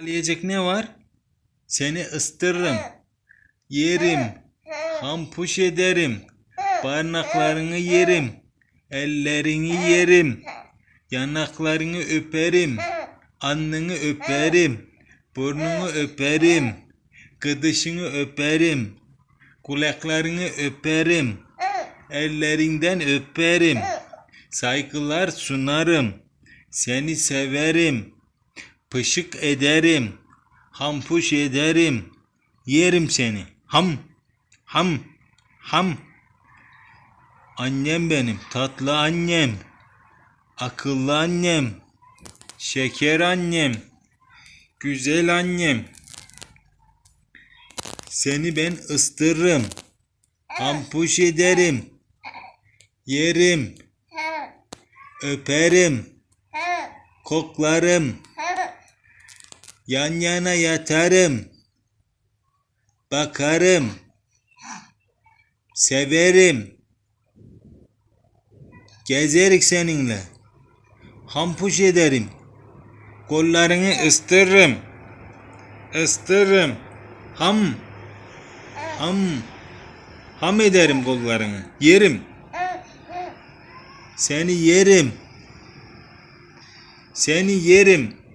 Söyleyecek ne var? Seni ıstırırım. Yerim. Hampuş ederim. Parmaklarını yerim. Ellerini yerim. Yanaklarını öperim. Alnını öperim. Burnunu öperim. Gıdışını öperim. Kulaklarını öperim. Ellerinden öperim. Saygılar sunarım. Seni severim. Pışık ederim. Hampuş ederim. Yerim seni. Ham. Ham. Ham. Annem benim. Tatlı annem. Akıllı annem. Şeker annem. Güzel annem. Seni ben ıstırırım. Hampuş ederim. Yerim. Öperim. Koklarım. Yan yana yatarım. Bakarım. Severim. Gezerik seninle. Hampuş ederim. Kollarını ıstırırım. Istırırım. Ham. Ham. Ham ederim kollarını. Yerim. Seni yerim. Seni yerim.